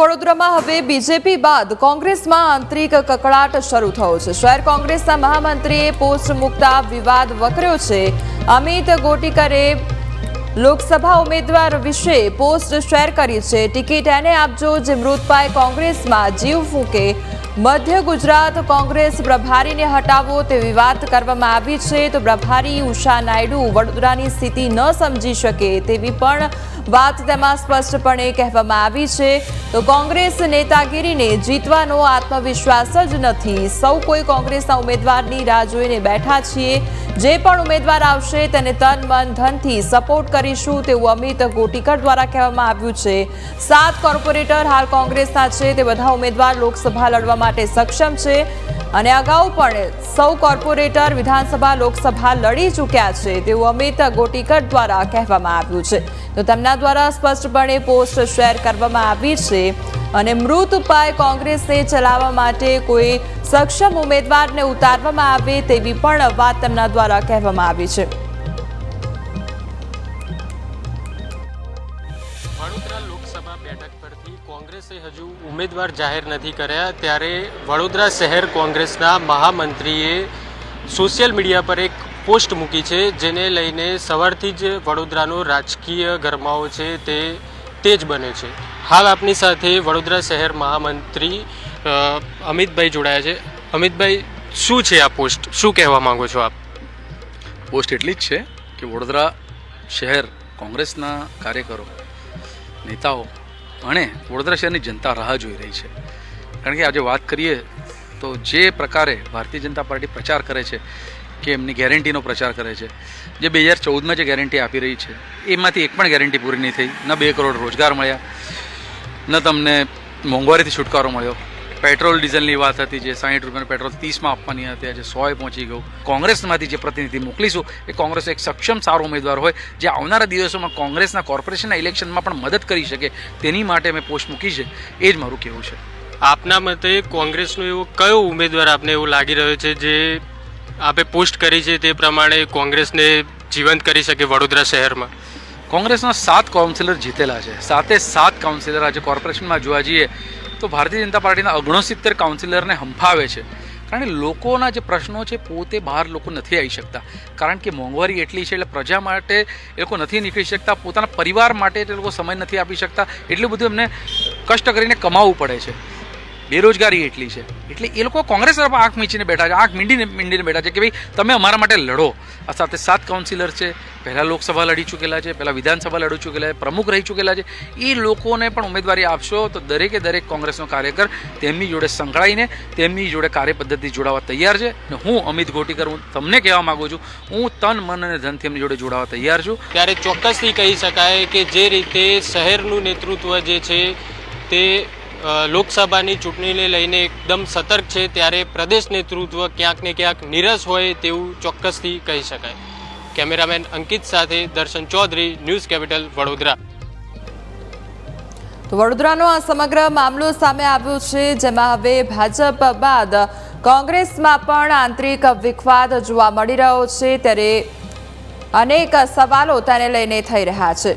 વડોદરામાં હવે બીજેપી બાદ કોંગ્રેસમાં આંતરિક કકળાટ શરૂ થયો છે. શહેર કોંગ્રેસના મહામંત્રીએ પોસ્ટ મૂકતા વિવાદ વકર્યો છે. અમિત ગોટીકરે લોકસભા ઉમેદવાર વિશે પોસ્ટ શેર કરી છે. ટિકિટ એને આપજો જે મૃતપાય કોંગ્રેસમાં જીવ ફૂંકે મધ્ય ગુજરાત કોંગ્રેસ પ્રભારીને હટાવો તેવી વાત કરવામાં આવી છે. તો પ્રભારી ઉષા નાયડુ વડોદરાની સ્થિતિ ન સમજી શકે તેવી પણ વાત તેમાં સ્પષ્ટપણે કહેવામાં આવી છે. તો કોંગ્રેસ નેતાગીરીને જીતવાનો આત્મવિશ્વાસ જ નથી. સૌ કોઈ કોંગ્રેસના ઉમેદવારની રાહ જોઈને બેઠા છીએ. જે પણ ઉમેદવાર આવશે તેને તન, મન, ધનથી સપોર્ટ કરીશું તેવું અમિત ગોટીકર દ્વારા કહેવામાં આવ્યું છે. સાત કોર્પોરેટર હાલ કોંગ્રેસના છે. તે બધા ઉમેદવાર લોકસભા લડવા માટે સક્ષમ છે. અને અગાઉ પણ સૌ કોર્પોરેટર વિધાનસભા, લોકસભા લડી ચૂક્યા છે તેવું અમિત ગોટીકર દ્વારા કહેવામાં આવ્યું છે. તો તેમના દ્વારા સ્પષ્ટપણે પોસ્ટ શેર કરવામાં આવી છે. અને મૃત ઉપાય કોંગ્રેસને ચલાવવા માટે કોઈ સક્ષમ ઉમેદવારને ઉતારવામાં આવે તેવી પણ વાત તેમના દ્વારા કહેવામાં આવી છે. બેઠક કોંગ્રેસે હજુ ઉમેદવાર જાહેર નથી કર્યા. ત્યારે વડોદરા શહેર કોંગ્રેસના મહામંત્રીએ સોશિયલ મીડિયા પર એક પોસ્ટ મૂકી છે, જેને લઈને સવારથી જ વડોદરાનો રાજકીય ગરમાવો છે, તે તેજ બને છે. હાલ આપની સાથે વડોદરા શહેર મહામંત્રી અમિતભાઈ જોડાયા છે. અમિતભાઈ, શું છે આ પોસ્ટ? શું કહેવા માંગો છો આપ? પોસ્ટ એટલી જ છે કે વડોદરા શહેર કોંગ્રેસના કાર્યકરો, નેતાઓ અને વડોદરા શહેરની જનતા રાહ જોઈ રહી છે. કારણ કે આજે વાત કરીએ તો જે પ્રકારે ભારતીય જનતા પાર્ટી પ્રચાર કરે છે, કે એમની ગેરંટીનો પ્રચાર કરે છે, જે બે હજાર ચૌદમાં જે ગેરંટી આપી રહી છે, એમાંથી એક પણ ગેરંટી પૂરી નહીં થઈ. ન બે કરોડ રોજગાર મળ્યા, ન તમને મોંઘવારીથી છુટકારો મળ્યો. પેટ્રોલ ડીઝલની વાત હતી જે સાહીઠ રૂપિયાનું પેટ્રોલ ત્રીસમાં આપવાની હતી આજે સોએ પહોંચી ગયું. કોંગ્રેસમાંથી જે પ્રતિનિધિ મોકલીશું એ કોંગ્રેસ એક સક્ષમ સારો ઉમેદવાર હોય જે આવનારા દિવસોમાં કોંગ્રેસના કોર્પોરેશનના ઇલેક્શનમાં પણ મદદ કરી શકે તેની માટે મેં પોસ્ટ મૂકી છે. એ જ મારું કહેવું છે. આપના મતે કોંગ્રેસનો એવો કયો ઉમેદવાર આપને એવું લાગી રહ્યો છે જે આપે પોસ્ટ કરી છે તે પ્રમાણે કોંગ્રેસને જીવંત કરી શકે વડોદરા શહેરમાં? કોંગ્રેસના સાત કાઉન્સિલર જીતેલા છે. સાતે સાત કાઉન્સિલર આજે કોર્પોરેશનમાં જોવા જઈએ તો ભારતીય જનતા પાર્ટીના ઓગણસિત્તેર કાઉન્સિલરને હંફાવે છે. કારણ કે લોકોના જે પ્રશ્નો છે, પોતે બહાર લોકો નથી આવી શકતા. કારણ કે મોંઘવારી એટલી છે એટલે પ્રજા માટે એ લોકો નથી નીકળી શકતા, પોતાના પરિવાર માટે એ લોકો સમય નથી આપી શકતા. એટલું બધું એમને કષ્ટ કરીને કમાવવું પડે છે. બેરોજગારી એટલી છે. એટલે એ લોકો કોંગ્રેસ તરફ આંખ મીચીને બેઠા છે, આંખ મીંડીને મીંડીને બેઠા છે કે ભાઈ, તમે અમારા માટે લડો. આ સાથે સાત કાઉન્સિલર છે, પહેલાં લોકસભા લડી ચૂકેલા છે, પહેલાં વિધાનસભા લડી ચૂકેલા છે, પ્રમુખ રહી ચૂકેલા છે. એ લોકોને પણ ઉમેદવારી આપશો તો દરેકે દરેક કોંગ્રેસનો કાર્યકર તેમની જોડે સંકળાઈને, તેમની જોડે કાર્યપદ્ધતિ જોડાવા તૈયાર છે. અને હું અમિત ગોટીકર, હું તમને કહેવા માગું છું, હું તન, મન અને ધનથી એમની જોડે જોડાવા તૈયાર છું. ત્યારે ચોક્કસથી કહી શકાય કે જે રીતે શહેરનું નેતૃત્વ જે છે તે લોકસભાની ચૂંટણીને લઈને એકદમ સતર્ક છે, ત્યારે પ્રદેશ નેતૃત્વ ક્યાંક ને ક્યાંક નીરસ હોય તેવું ચોક્કસથી કહી શકાય. કેમેરામેન અંકિત સાથે દર્શન ચૌધરી, ન્યૂઝ કેપિટલ, વડોદરા. તો વડોદરાનો આ સમગ્ર મામલો સામે આવ્યો છે, જેમાં હવે ભાજપ બાદ કોંગ્રેસમાં પણ આંતરિક વિખવાદ જોવા મળી રહ્યો છે, ત્યારે અનેક સવાલો તેને લઈને થઈ રહ્યા છે.